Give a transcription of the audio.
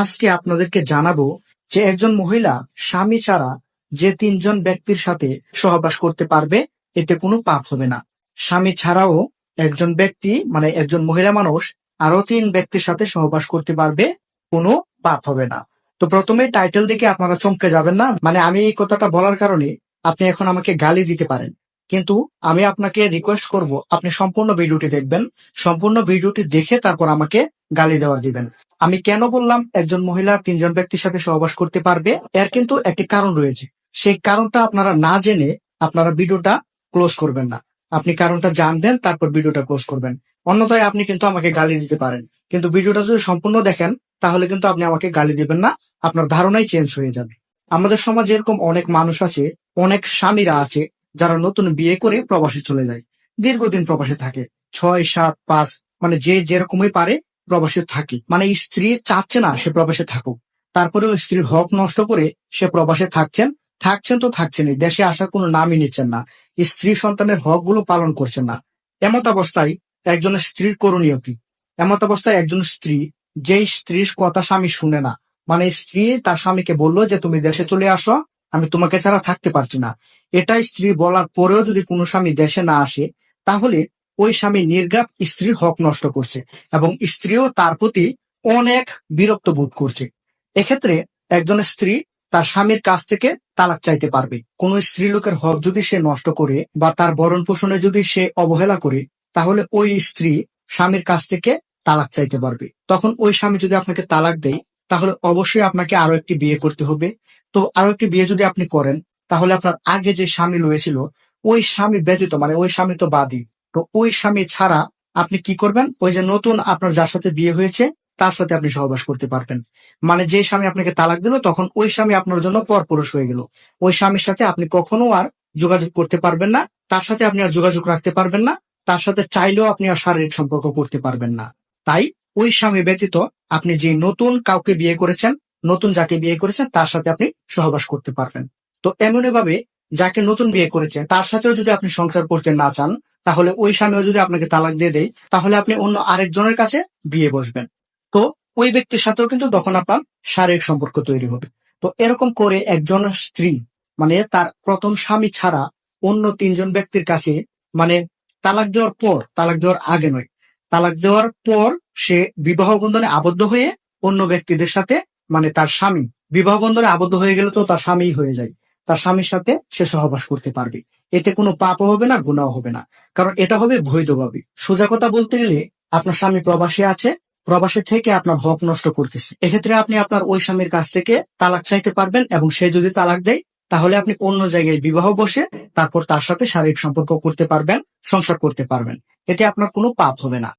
আজকে আপনাদেরকে জানাব যে একজন মহিলা স্বামী ছাড়া যে তিনজন ব্যক্তির সাথে সহবাস করতে পারবে, এতে কোনো পাপ হবে না। স্বামী ছাড়াও একজন ব্যক্তি মানে একজন মহিলা মানুষ আরও তিন ব্যক্তির সাথে সহবাস করতে পারবে, কোনো পাপ হবে না। তো প্রথমে টাইটেল দেখে আপনারা চমকে যাবেন না? মানে আমি এই কথাটা বলার কারণে আপনি এখন আমাকে গালি দিতে পারেন। কিন্তু আমি আপনাকে রিকোয়েস্ট করব, আপনি সম্পূর্ণ ভিডিওটি দেখবেন। সম্পূর্ণ ভিডিওটি দেখে তারপর আমাকে গালি দেওয়ার দিবেন। আমি কেন বললাম একজন মহিলা তিনজন ব্যক্তির সাথে সহবাস করতে পারবে? এর কিন্তু একটি কারণ রয়েছে। সেই কারণটা আপনারা না জেনে আপনারা ভিডিওটা ক্লোজ করবেন না। আপনি কারণটা জানবেন, তারপর ভিডিওটা ক্লোজ করবেন। অন্যথায় আপনি কিন্তু আমাকে গালি দিতে পারেন। কিন্তু ভিডিওটা যদি সম্পূর্ণ দেখেন, তাহলে কিন্তু আপনি আমাকে গালি দিবেন না। আপনার ধারণাই চেঞ্জ হয়ে যাবে। আমাদের সমাজে এরকম অনেক মানুষ আছে, অনেক স্বামীরা আছে, যারা নতুন বিয়ে করে প্রবাসে চলে যায়। দীর্ঘদিন প্রবাসে থাকে। ছয়, সাত, পাঁচ মানে যে যেরকমই পারে প্রবাসে থাকে। মানে স্ত্রী চাচ্ছে না সে প্রবাসে থাকুক। তারপরেও স্ত্রীর হক নষ্ট করে সে প্রবাসে থাকছেন। থাকছেন তো থাকছেনই। দেশে আসার কোনো নামই নিচ্ছেন না। স্ত্রী সন্তানের হকগুলো পালন করছেন না। এমত অবস্থায় একজনের স্ত্রীর করণীয় কি? এমত অবস্থায় একজন স্ত্রী যেই স্ত্রীর কথা স্বামী শুনে না মানে স্ত্রী তার স্বামীকে বলল যে, তুমি দেশে চলে আসো, আমি তোমাকে ছাড়া থাকতে পারছি না। এটাই স্ত্রী বলার পরেও যদি কোনো স্বামী দেশে না আসে, তাহলে ওই স্বামী নির্গাত স্ত্রীর হক নষ্ট করছে এবং স্ত্রীও তার প্রতি অনেক বিরক্ত বোধ করছে। এক্ষেত্রে একজন স্ত্রী তার স্বামীর কাছ থেকে তালাক চাইতে পারবে। কোন স্ত্রী লোকের হক যদি সে নষ্ট করে বা তার বরণ পোষণে যদি সে অবহেলা করে, তাহলে ওই স্ত্রী স্বামীর কাছ থেকে তালাক চাইতে পারবে। তখন ওই স্বামী যদি আপনাকে তালাক দেয়, তাহলে অবশ্যই আপনাকে আরও একটি বিয়ে করতে হবে। তো আরও একটি বিয়ে যদি আপনি করেন, তাহলে আপনার আগে যে স্বামী রয়েছিল, ওই স্বামী ব্যতীত মানে ওই স্বামী তো বাদই তো ওই স্বামী ছাড়া আপনি কি করবেন? ওই যে নতুন আপনার যার সাথে বিয়ে হয়েছে, তার সাথে আপনি সহবাস করতে পারবেন। মানে যে স্বামী আপনাকে তালাক দিল, তখন ওই স্বামী আপনার জন্য পরপুরুষ হয়ে গেল। ওই স্বামীর সাথে আপনি কখনো আর যোগাযোগ করতে পারবেন না। তার সাথে আপনি আর যোগাযোগ রাখতে পারবেন না। তার সাথে চাইলেও আপনি আর শারীরিক সম্পর্ক করতে পারবেন না। তাই ওই স্বামী ব্যতীত আপনি যে নতুন কাউকে বিয়ে করেছেন, নতুন যাকে বিয়ে করেছেন, তার সাথে আপনি সহবাস করতে পারবেন। তো এমন ভাবে যাকে নতুন বিয়ে করেছেন, তার সাথেও যদি আপনি সংসার করতে না চান তাহলে ওই স্বামীও যদি আপনাকে তালাক দিয়ে দেয়, তাহলে আপনি অন্য আরেকজনের কাছে বিয়ে বসবেন। তো ওই ব্যক্তির সাথেও কিন্তু তখন আপনার শারীরিক সম্পর্ক তৈরি হবে। তো এরকম করে একজন স্ত্রী মানে তার প্রথম স্বামী ছাড়া অন্য তিনজন ব্যক্তির কাছে মানে তালাক দেওয়ার পর, তালাক দেওয়ার আগে নয়, তালাক দেওয়ার পর সে বিবাহ বন্ধনে আবদ্ধ হয়ে অন্য ব্যক্তিদের সাথে মানে তার স্বামী, বিবাহ বন্ধনে আবদ্ধ হয়ে গেলে তো তার স্বামী হয়ে যায়। তার স্বামীর সাথে সে সহবাস করতে পারবে। এতে কোনো পাপও হবে না গুণাও হবে না। কারণ এটা হবে বৈধভাবে। সোজা কথা বলতে গেলে, আপনার স্বামী প্রবাসী আছে, প্রবাসে থেকে আপনার হক নষ্ট করতেছে। এক্ষেত্রে আপনি আপনার ওই স্বামীর কাছ থেকে তালাক চাইতে পারবেন এবং সে যদি তালাক দেয়, তাহলে আপনি অন্য জায়গায় বিবাহ বসে তারপর তার সাথে শারীরিক সম্পর্ক করতে পারবেন, সংসার করতে পারবেন। এতে আপনার কোনো পাপ হবে না।